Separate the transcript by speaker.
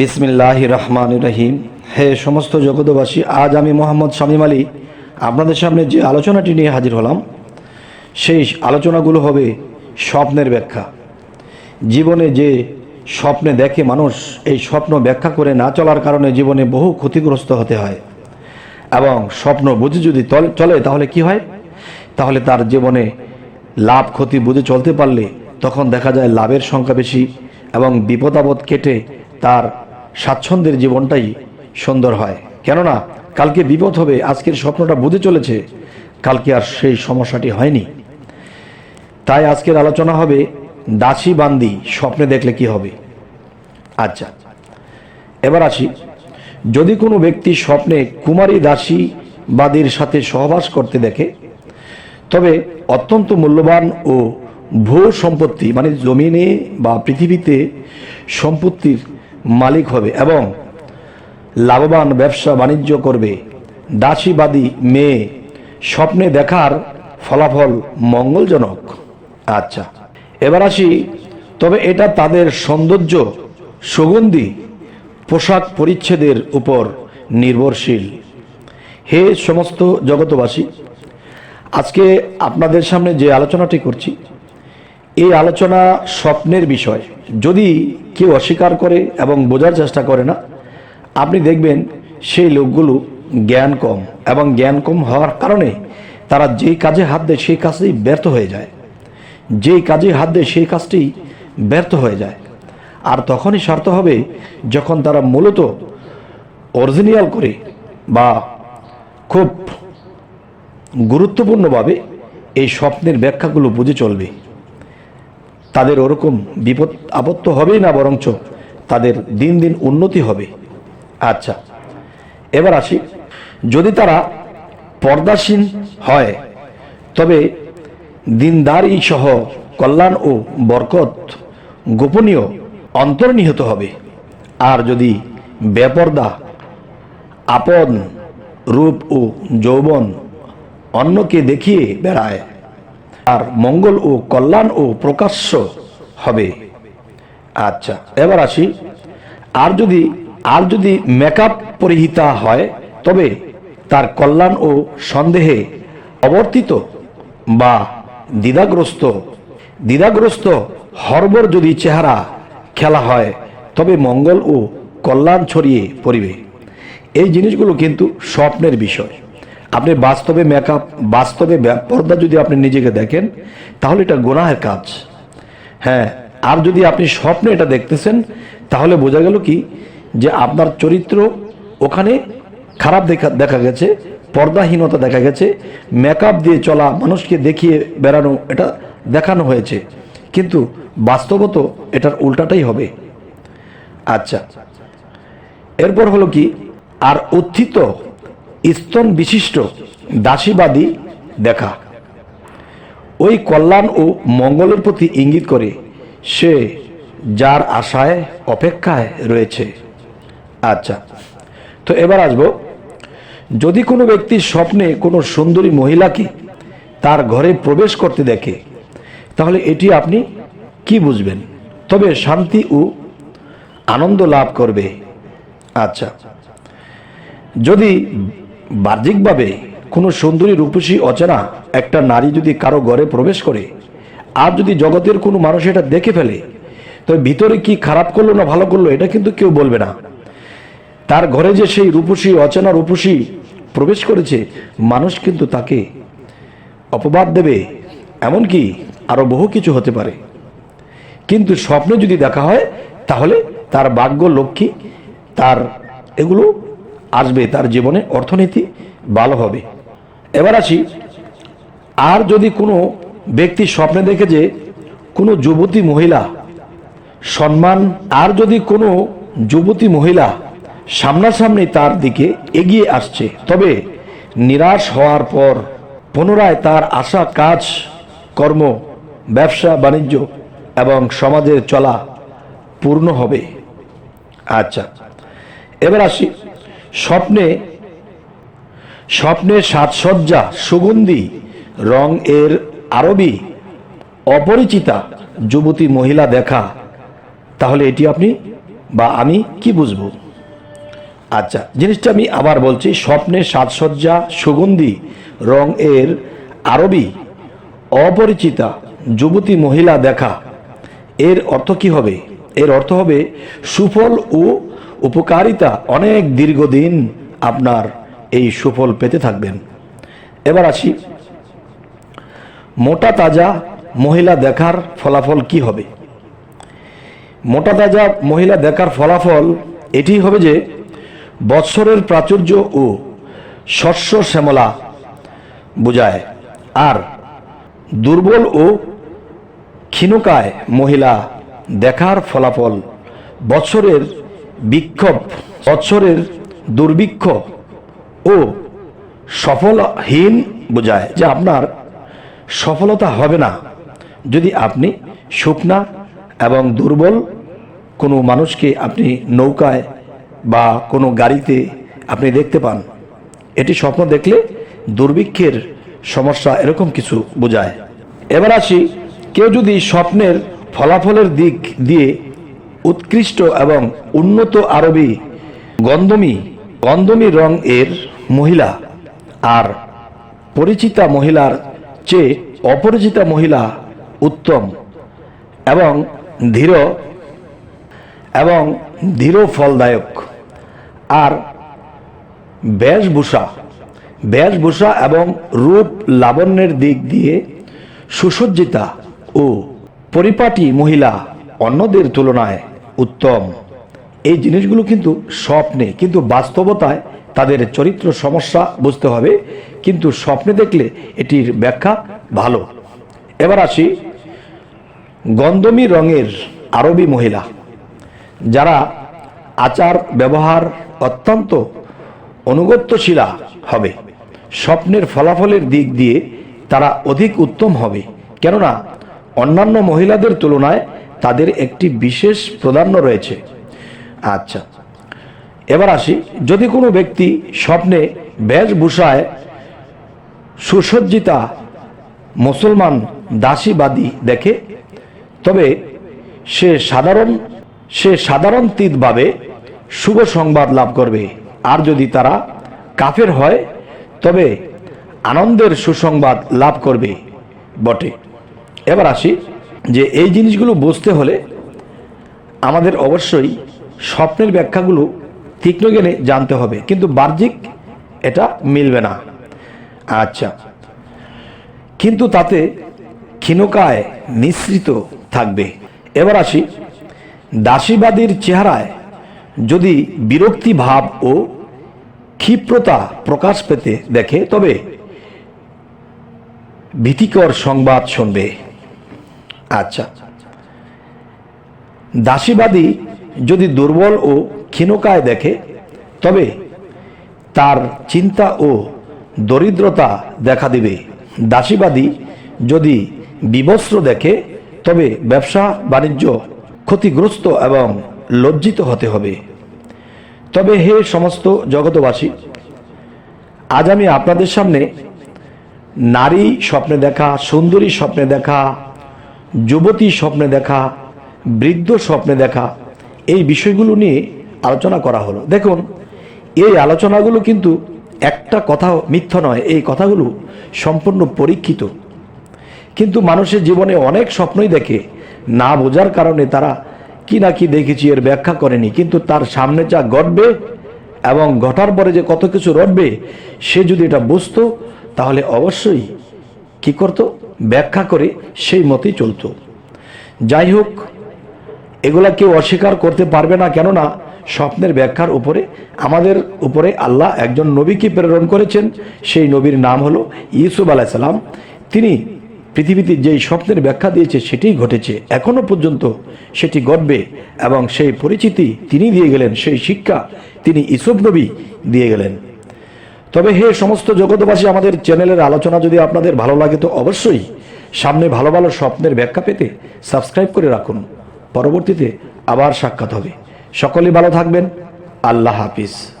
Speaker 1: বিসমিল্লাহ রহমান রহিম। হে সমস্ত জগতবাসী আজ আমি মোহাম্মদ শামীম আলী আপনাদের সামনে যে আলোচনাটি নিয়ে হাজির হলাম, সেই আলোচনাগুলো হবে স্বপ্নের ব্যাখ্যা। জীবনে যে স্বপ্নে দেখে মানুষ এই স্বপ্ন ব্যাখ্যা করে না চলার কারণে জীবনে বহু ক্ষতিগ্রস্ত হতে হয়। এবং স্বপ্ন বুঝে যদি চলে, তাহলে কি হয়? তাহলে তার জীবনে লাভ, ক্ষতি বুঝে চলতে পারলে তখন দেখা যায় লাভের সংখ্যা বেশি এবং বিপদ আপদ কেটে তার স্বাচ্ছন্দ্যের জীবনটাই সুন্দর হয়। কেননা, কালকে বিপদ হবে, আজকের স্বপ্নটা বুঝে চলেছে, কালকে আর সেই সমস্যাটি হয়নি। তাই আজকের আলোচনা হবে দাসী বান্দি, স্বপ্নে দেখলে কি হবে? আচ্ছা এবার আসি। যদি কোনো ব্যক্তি স্বপ্নে কুমারী দাসী বাদীর সাথে সহবাস করতে দেখে, তবে অত্যন্ত মূল্যবান ও ভূ সম্পত্তি মানে জমিনে বা পৃথিবীতে সম্পত্তির মালিক হবে এবং লাভবান ব্যবসা বাণিজ্য করবে। দাসীবাদী মেয়ে, স্বপ্নে দেখার ফলাফল মঙ্গলজনক। আচ্ছা এবার আসি, তবে এটা তাদের সৌন্দর্য, সুগন্ধি, পোশাক পরিচ্ছেদের উপর নির্ভরশীল। হে সমস্ত জগতবাসী আজকে আপনাদের সামনে যে আলোচনাটি করছি এই আলোচনা স্বপ্নের বিষয়। যদি কেউ অস্বীকার করে এবং বোঝার চেষ্টা করে না, আপনি দেখবেন সেই লোকগুলো জ্ঞান কম এবং জ্ঞান কম হওয়ার কারণে তারা যেই কাজে হাত দেয় সেই কাজটি ব্যর্থ হয়ে যায়। যেই কাজে হাত দেয় সেই কাজটি ব্যর্থ হয়ে যায়। আর তখনই স্বার্থ হবে যখন তারা মূলত অরিজিনাল করে বা খুব গুরুত্বপূর্ণভাবে এই স্বপ্নের ব্যাখ্যাগুলো বুঝে চলবে। তাদের ওরকম বিপদ আপত্ত হবেই না, বরঞ্চ তাদের দিন দিন উন্নতি হবে। আচ্ছা এবার আসি। যদি তারা পর্দাসীন হয়, তবে দিনদারি সহ কল্যাণ ও বরকত গোপনীয় অন্তর্নিহিত হবে। আর যদি বেপর্দা, আপন রূপ ও যৌবন অন্যকে দেখিয়ে বেড়ায় আর মঙ্গল ও কল্যাণ ও প্রকাশ্য হবে। আচ্ছা এবার আসি। আর যদি আর যদি মেকআপ পরিহিতা হয়, তবে তার কল্যাণ ও সন্দেহে অবর্তিত বা দ্বিধাগ্রস্ত দ্বিধাগ্রস্ত হরবর যদি চেহারা খেলা হয়, তবে মঙ্গল ও কল্যাণ ছড়িয়ে পড়িবে। এই জিনিসগুলো কিন্তু স্বপ্নের বিষয়। আপনি বাস্তবে মেকআপ বাস্তবে পর্দা যদি আপনি নিজেকে দেখেন, তাহলে এটা গোনাহের কাজ। হ্যাঁ আর যদি আপনি স্বপ্নে এটা দেখতেছেন, তাহলে বোঝা গেল কি? যে আপনার চরিত্র ওখানে খারাপ দেখা দেখা গেছে, পর্দাহীনতা দেখা গেছে মেকআপ দিয়ে চলা, মানুষকে দেখিয়ে বেড়ানো, এটা দেখানো হয়েছে। কিন্তু বাস্তবত এটার উল্টাটাই হবে। আচ্ছা। এরপর হলো কি? আর উত্থিত স্তন বিশিষ্ট দাসীবাদী দেখা। ওই কল্যাণ ও মঙ্গলের প্রতি ইঙ্গিত করে সে যার আশায় অপেক্ষায় রয়েছে। আচ্ছা তো এবার আসব। যদি কোনো ব্যক্তি স্বপ্নে কোনো সুন্দরী মহিলাকে তার ঘরে প্রবেশ করতে দেখে, তাহলে এটি আপনি কি বুঝবেন? তবে শান্তি ও আনন্দ লাভ করবে। আচ্ছা যদি বাহ্যিকভাবে কোনো সুন্দরী রূপসী অচেনা একটা নারী যদি কারও ঘরে প্রবেশ করে, আর যদি জগতের কোনো মানুষ এটা দেখে ফেলে তবে ভিতরে কি খারাপ করল না ভালো করল এটা কিন্তু কেউ বলবে না। তার ঘরে যে সেই রূপসী, অচেনা রূপসী প্রবেশ করেছে, মানুষ কিন্তু তাকে অপবাদ দেবে, এমনকি আরও বহু কিছু হতে পারে। কিন্তু স্বপ্নে যদি দেখা হয়, তাহলে তার ভাগ্য, লক্ষ্মী, তার এগুলো আসবে, তার জীবনে অর্থনীতি ভালো হবে। এবার আসি, আর যদি কোনো ব্যক্তি স্বপ্নে দেখে যে কোনো যুবতী মহিলা সম্মান, আর যদি কোনো যুবতী মহিলা সামনাসামনি তার দিকে এগিয়ে আসছে, তবে নিরাশ হওয়ার পর পুনরায় তার আশা, কাজ, কর্ম, ব্যবসা, বাণিজ্য এবং সমাজের চলা পূর্ণ হবে। আচ্ছা এবার আসি স্বপ্নে, স্বপ্নের সাজসজ্জা, সুগন্ধি, রং এর আরবি, অপরিচিতা যুবতী মহিলা দেখা। তাহলে এটি আপনি বা আমি কি বুঝব? আচ্ছা জিনিসটা আমি আবার বলছি, স্বপ্নের সাজসজ্জা, সুগন্ধি, রং এর আরবি, অপরিচিতা যুবতী মহিলা দেখা। এর অর্থ কি হবে? এর অর্থ হবে সুফল ও উপকারিতা অনেক দীর্ঘদিন আপনার এই সুফল পেতে থাকবেন। এবার আসি, মোটা তাজা মহিলা দেখার ফলাফল কি হবে? মোটা তাজা মহিলা দেখার ফলাফল এটি হবে যে, বৎসরের প্রাচুর্য ও শস্য শ্যামলা বোঝায়। আর দুর্বল ও ক্ষীণকায় মহিলা দেখার ফলাফল বছরের বিক্ষোভ বছরের দুর্ভিক্ষ ও সফলহীন বোঝায় যে আপনার সফলতা হবে না যদি আপনি শুকনা এবং দুর্বল কোনো মানুষকে আপনি নৌকায় বা কোনো গাড়িতে আপনি দেখতে পান। এটি স্বপ্ন দেখলে দুর্ভিক্ষের সমস্যা এরকম কিছু বোঝায়। এবার আসি, কেউ যদি স্বপ্নের ফলাফলের দিক দিয়ে উৎকৃষ্ট এবং উন্নত আরবি গন্ধমি গন্ধমি রং এর মহিলা আর পরিচিতা মহিলার চেয়ে অপরিচিতা মহিলা উত্তম এবং ধীর এবং ধীর ফলদায়ক। আর বেশভূষা বেশভূষা এবং রূপ লাবণ্যের দিক দিয়ে সুসজ্জিতা ও পরিপাটি মহিলা অন্যদের তুলনায় উত্তম। এই জিনিসগুলো কিন্তু স্বপ্নে, কিন্তু বাস্তবতায় তাদের চরিত্র সমস্যা বুঝতে হবে, কিন্তু স্বপ্নে দেখলে এটির ব্যাখ্যা ভালো। এবার আসি গন্ধমি রঙের আরবি মহিলা, যারা আচার ব্যবহার অত্যন্ত অনুগত্যশীলা হবে। স্বপ্নের ফলাফলের দিক দিয়ে তারা অধিক উত্তম হবে, কেননা অন্যান্য মহিলাদের তুলনায় তাদের একটি বিশেষ প্রাধান্য রয়েছে। আচ্ছা এবার আসি। যদি কোনো ব্যক্তি স্বপ্নে বেশভূষায় সুসজ্জিতা মুসলমান দাসীবাদী দেখে, তবে সে সাধারণ, সে সাধারণতীতভাবে শুভ সংবাদ লাভ করবে। আর যদি তারা কাফের হয়, তবে আনন্দের সুসংবাদ লাভ করবে বটে। এবার আসি। যে এই জিনিসগুলো বুঝতে হলে আমাদের অবশ্যই স্বপ্নের ব্যাখ্যাগুলো তীক্ষ্ণ জ্ঞানে জানতে হবে। কিন্তু বাহ্যিক এটা মিলবে না। আচ্ছা। কিন্তু তাতে ক্ষীণকায় মিশ্রিত থাকবে। এবার আসি দাসীবাদীর চেহারায়। যদি বিরক্তি ভাব ও ক্ষিপ্রতা প্রকাশ পেতে দেখে, তবে ভীতিকর সংবাদ শুনবে। আচ্ছা। দাসীবাদী যদি দুর্বল ও ক্ষীণকায় দেখে, তবে তার চিন্তা ও দরিদ্রতা দেখা দিবে। দাসীবাদী যদি বিবস্ত্র দেখে, তবে ব্যবসা, বাণিজ্য ক্ষতিগ্রস্ত এবং লজ্জিত হতে হবে। তবে হে সমস্ত জগতবাসী আজ আমি আপনাদের সামনে নারী স্বপ্নে দেখা, সুন্দরী স্বপ্নে দেখা যুবতী স্বপ্নে দেখা, বৃদ্ধ স্বপ্নে দেখা, এই বিষয়গুলো নিয়ে আলোচনা করা হলো। দেখুন, এই আলোচনাগুলো কিন্তু একটা কথা মিথ্যা নয়, এই কথাগুলো সম্পূর্ণ পরীক্ষিত। কিন্তু মানুষের জীবনে অনেক স্বপ্নই দেখে, না বোঝার কারণে তারা কি না কি দেখেছি, এর ব্যাখ্যা করেনি। কিন্তু তার সামনে যা ঘটবে এবং ঘটার পরে যে কত কিছু রটবে, সে যদি এটা বুঝতো, তাহলে অবশ্যই কি করত? ব্যাখ্যা করে সেই মতেই চলতো। যাই হোক, এগুলা কেউ অস্বীকার করতে পারবে না, কেননা স্বপ্নের ব্যাখ্যার উপরে, আমাদের উপরে আল্লাহ একজন নবীকে প্রেরণ করেছেন। সেই নবীর নাম হলো ইউসুফ আলাইসাল্লাম তিনি পৃথিবীতে যেই স্বপ্নের ব্যাখ্যা দিয়েছে, সেটিই ঘটেছে। এখনও পর্যন্ত সেটি ঘটবে এবং সেই পরিচিতি তিনি দিয়ে গেলেন, সেই শিক্ষা তিনি ইসুফ নবী দিয়ে গেলেন। তবে হে সমস্ত জগতবাসী আমাদের চ্যানেলের আলোচনা যদি আপনাদের ভালো লাগে, তো অবশ্যই সামনে ভালো ভালো স্বপ্নের ব্যাখ্যা পেতে সাবস্ক্রাইব করে রাখুন। পরবর্তীতে আবার সাক্ষাৎ হবে। সকলেই ভালো থাকবেন। আল্লাহ হাফিজ।